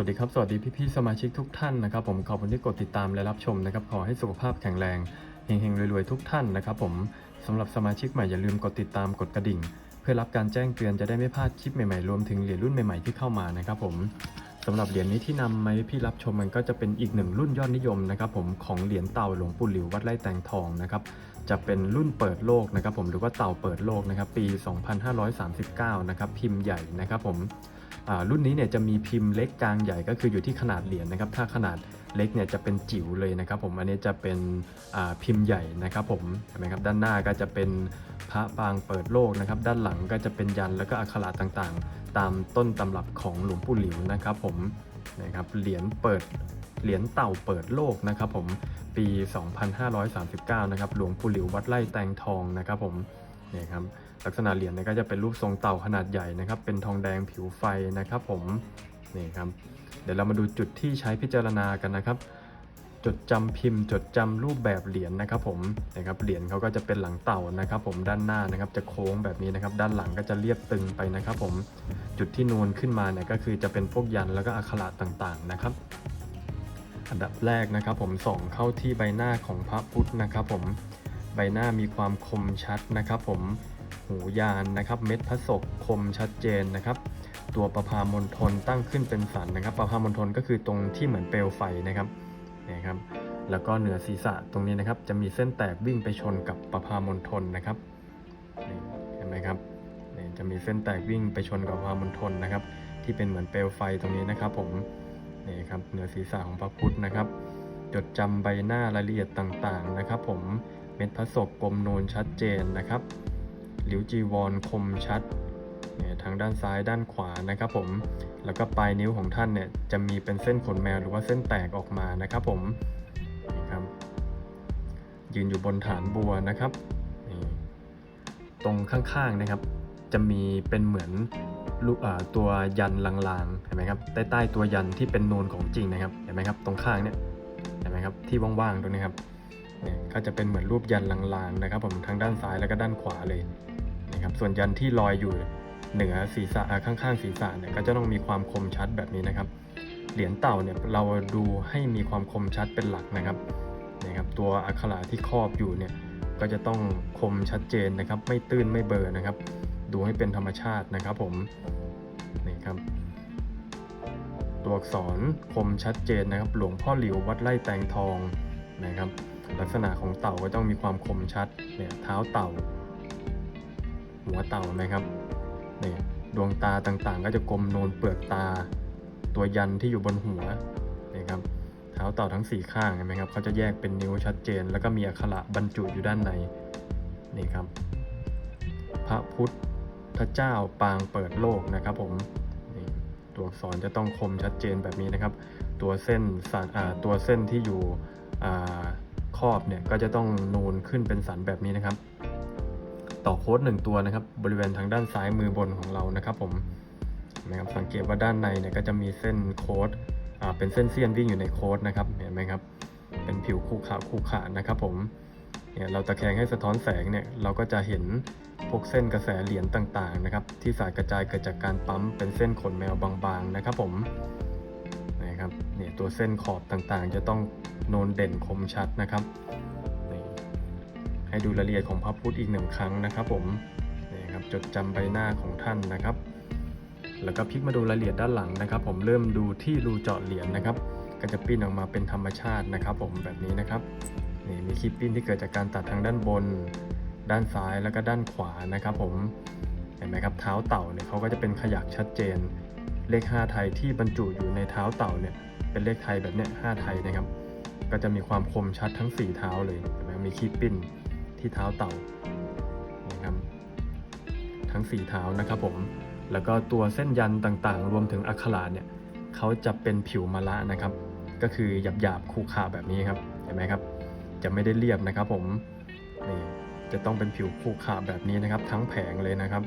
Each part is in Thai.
วัสดีครับ สวัสดีพี่ๆสมาชิกทุกท่านนะครับผมขอบคุณที่กดติดตามและรับชมนะครับขอให้สุขภาพแข็งแรงเฮงๆรวยๆทุกท่านนะครับผมสำหรับสมาชิกใหม่อย่าลืมกดติดตามกดกระดิ่ง เพื่อรับการแจ้งเตือนจะได้ไม่พลาดคลิปใหม่ๆรวมถึงเหรียญรุ่นใหม่ๆที่เข้ามานะครับผมสำหรับเหรียญนี้ที่นำมาให้พี่รับชมมันก็จะเป็นอีกหนึ่งรุ่นยอดนิยมนะครับผมของเหรียญเต่าหลวงปู่หลิววัดไร่แตงทองนะครับจะเป็นรุ่นเปิดโลกนะครับผมหรือว่าเต่าเปิดโลกนะครับปี 2539 นะครับพิมพ์ใหญ่นะครับผม รุ่นนี้เนี่ยจะมีพิมพ์เล็กกลางใหญ่ก็คืออยู่ที่ขนาดเหรียญนะครับถ้าขนาดเล็กเนี่ยจะเป็นจิ๋วเลยนะครับผมอันนี้จะเป็นพิมพ์ใหญ่นะครับผมเห็นไหมครับด้านหน้าก็จะเป็นพระปางเปิดโลกนะครับด้านหลังก็จะเป็นยันแล้วก็อักขระต่างๆ ตามต้นตำรับของหลวงปู่หลิวนะครับผมนะครับเหรียญเปิดเหรียญเต่าเปิดโลกนะครับผมปี 2539 นะครับหลวงปู่หลิววัดไร่แตงทองนะครับผมเนี่ยครับ ลักษณะเหรียญเนี่ยก็จะเป็นรูปทรงเต่าขนาดใหญ่นะครับ เป็นทองแดงผิวไฟนะครับผมนี่ครับเดี๋ยวเรามาดูจุดที่ใช้พิจารณากันนะครับ จดจำพิมพ์ จดจำรูปแบบเหรียญนะครับผมนะครับเหรียญเขาก็จะเป็นหลังเต่านะครับ ผมด้านหน้านะครับจะโค้งแบบนี้นะครับ ด้านหลังก็จะเรียบตึงไปนะครับ ผมจุดที่นูนขึ้นมาเนี่ยก็คือจะเป็นพวกยันแล้วก็อักขระต่างๆนะครับอันดับแรกนะครับผมส่องเข้าที่ใบหน้าของพระพุทธนะครับ ผมใบหน้ามีความคมชัดนะครับ ผม หูยานนะครับเม็ดพระศกคมชัดเจนนะครับ ตัวประพามณฑลตั้งขึ้นเป็นสันนะครับ ประพามณฑลก็คือตรงที่เหมือนเปลวไฟนะครับนี่ครับ แล้วก็เหนือศีรษะตรงนี้นะครับ จะมีเส้นแตกวิ่งไปชนกับประพามณฑลนะครับเห็นไหมครับนี่จะมีเส้นแตกวิ่งไปชนกับประพามณฑลนะครับ ที่เป็นเหมือนเปลวไฟตรงนี้นะครับ ผมนี่ครับเหนือศีรษะของพระพุทธนะครับ จดจำใบหน้ารายละเอียดต่างๆนะครับ ผมเม็ดพระศกกลมนูนชัดเจนนะครับ หลิวจีวรคมชัดเนี่ยทางด้านซ้ายด้านขวานะครับผมแล้วก็ปลายนิ้วของท่านเนี่ยจะมีเป็นเส้นขนแมวหรือว่าเส้นแตกออกมานะครับผมนี่ครับยืนอยู่บนฐานบัวนะครับนี่ตรงข้างๆนะครับ จะมีเป็นเหมือนลูกอ่าตัวยันลางๆเห็นไหมครับใต้ใต้ตัวยันที่เป็นนูนของจริงนะครับเห็นไหมครับตรงข้างเนี่ยเห็นไหมครับที่ว่างๆตรงนี้ครับ ก็จะเป็นเหมือนรูปยันลางๆนะครับ ผมทั้งด้านซ้ายแล้วก็ด้านขวาเลยนะครับส่วนยันที่ลอยอยู่เหนือศีรษะข้างๆศีรษะเนี่ยก็จะต้องมีความคมชัดแบบนี้นะครับ เหรียญเต่าเนี่ยเราดูให้มีความคมชัดเป็นหลักนะครับนี่ยครับ ตัวอักขระที่ครอบอยู่เนี่ยก็จะต้องคมชัดเจนนะครับ ไม่ตื้นไม่เบลอนะครับ ดูให้เป็นธรรมชาตินะครับผมนี่ครับตัวอักษรคมชัดเจนนะครับ หลวงพ่อหลิววัดไร่แตงทองนะครับ ลักษณะของเต่าก็ต้องมีความคมชัดเนี่ยเท้าเต่า หัวเต่านะครับเนี่ยดวงตาต่างๆ ก็จะกลมนูนเปลือกตา ตัวยันที่อยู่บนหัวนะครับเท้าเต่าทั้งสี่ข้างเห็นไหมครับเขาจะแยกเป็นนิ้วชัดเจน แล้วก็มีอักขระบรรจุอยู่ด้านในนี่ครับ พระพุทธเจ้าปางเปิดโลกนะครับผมตัวอักษรจะต้องคมชัดเจนแบบนี้นะครับ ตัวเส้นสตัวเส้นที่อยู่ ครอบเนี่ยก็จะต้องนูนขึ้นเป็นสันแบบนี้นะครับ ต่อโค้ดหนึ่งตัวนะครับ บริเวณทางด้านซ้ายมือบนของเรานะครับ ผมนะครับสังเกตว่าด้านในเนี่ยก็จะมีเส้นโค้ดอ่าเป็นเส้นเสี้ยนวิ่งอยู่ในโค้ดนะครับเห็นไหมครับ เป็นผิวคู่ขาคู่ขานะครับผมเนี่ยเราตะแคงให้สะท้อนแสงเนี่ยเราก็จะเห็นพวกเส้นกระแสเหรียญต่างๆนะครับที่สายกระจายเกิดจากการปั๊มเป็นเส้นขนแมวบางๆนะครับ ผม ตัวเส้นขอบต่างๆ จะต้องโนนเด่นคมชัดนะครับ ให้ดูรายละเอียดของพระพุทธอีกหนึ่งครั้งนะครับ ผมนี่ครับจดจำใบหน้าของท่านนะครับ แล้วก็พลิกมาดูรายละเอียดด้านหลังนะครับ ผมเริ่มดูที่รูเจาะเหรียญนะครับ ก็จะปิ้นออกมาเป็นธรรมชาตินะครับ ผมแบบนี้นะครับนี่มีคลิปปิ้นที่เกิดจากการตัดทางด้านบน ด้านซ้ายแล้วก็ด้านขวานะครับ ผมเห็นไหมครับเท้าเต่าเนี่ยเขาก็จะเป็นขยักชัดเจน เลข 5 ไทยที่บรรจุอยู่ในเท้าเต่าเนี่ย เป็นเลขไทยแบบเนี้ย5ไทยนะครับ ก็จะมีความคมชัดทั้ง 4 เท้าเลยเห็นไหมมีคีบปิ้นที่เท้าเต่านะครับทั้ง 4 เท้านะครับผมแล้วก็ตัวเส้นยันต่างๆ รวมถึงอักขระเนี่ยเขาจะเป็นผิวมะละนะครับ ก็คือหยาบๆ คู่ขาแบบนี้ครับเห็นไหมครับ จะไม่ได้เรียบนะครับผมนี่จะต้องเป็นผิวคู่ขาแบบนี้นะครับ ทั้งแผงเลยนะครับ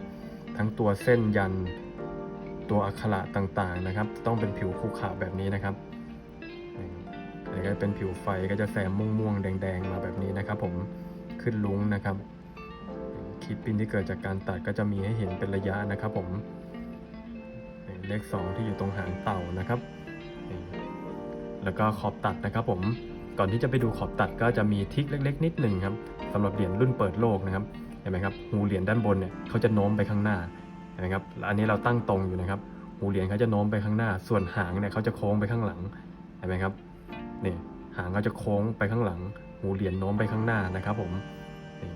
ทั้งตัวเส้นยัน ตัวอักขระต่างๆนะครับ ต้องเป็นผิวขรุขระแบบนี้นะครับอันนี้ก็เป็นผิวไฟก็จะแซมม่วงๆ แดง ๆ มาแบบนี้นะครับ ผมขึ้นลุ้งนะครับคลิปปิ้นที่เกิดจากการตัดก็จะมีให้เห็นเป็นระยะนะครับ ผมเลข 2 ที่อยู่ตรงหางเต่านะครับ แล้วก็ขอบตัดนะครับ ผมก่อนที่จะไปดูขอบตัดก็จะมีทิกเล็ก ๆ นิดหนึ่งครับสำหรับเหรียญรุ่นเปิดโลกนะครับเห็นไหมครับหูเหรียญด้านบนเนี่ยเขาจะโน้มไปข้างหน้า นไหมครับแล้วอันนี้เราตั้งตรงอยู่นะครับ หูเหรียญเขาจะโน้มไปข้างหน้า ส่วนหางเนี่ยเขาจะโค้งไปข้างหลังเห็นไหมครับนี่หางเขาจะโค้งไปข้างหลัง หูเหรียญโน้มไปข้างหน้านะครับ ผมนี่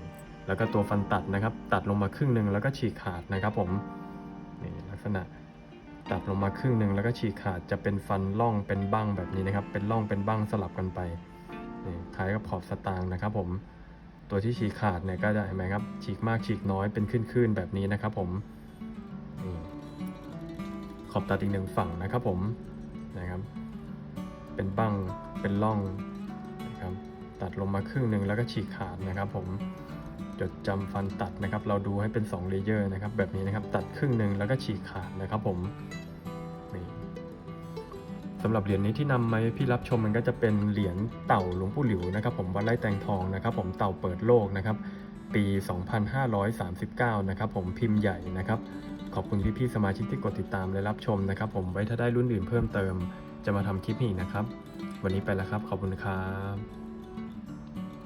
แล้วก็ตัวฟันตัดนะครับ ตัดลงมาครึ่งหนึ่งแล้วก็ฉีกขาดนะครับ ผมนี่ลักษณะตัดลงมาครึ่งหนึ่งแล้วก็ฉีกขาดจะเป็นฟันร่องเป็นบ้างแบบนี้นะครับ เป็นร่องเป็นบ้างสลับกันไปนี่คล้ายกับขอบสตางค์นะครับ ผมตัวที่ฉีกขาดเนี่ยก็จะเห็นไหมครับฉีกมากฉีกน้อยเป็นขึ้นๆแบบนี้นะครับ ผมนี่ข อบตัดอีกหนึ่งฝั่งนะครับผมนะครับ เป็นบ้างเป็นร่องนะครับตัดลงมาครึ่งหนึ่งแล้วก็ฉีกขาดนะครับ ผมจดจำฟันตัดนะครับ เราดูให้เป็น2เลเยอร์นะครับ แบบนี้นะครับตัดครึ่งหนึ่งแล้วก็ฉีกขาดนะครับ ผมสำหรับเหรียญนี้ที่นำมาพี่รับชมมันก็จะเป็นเหรียญเต่าหลวงปู่หลิวนะครับ ผมวัดไร่แตงทองนะครับ ผมเต่าเปิดโลกนะครับ ปี 2539 นะครับ ผมพิมพ์ใหญ่นะครับ ขอบคุณพี่ๆสมาชิกที่กดติดตามและรับชมนะครับ ผมไว้ถ้าได้รุ่นอื่นเพิ่มเติม จะมาทำคลิปอีกนะครับ วันนี้ไปแล้วครับ ขอบคุณครับ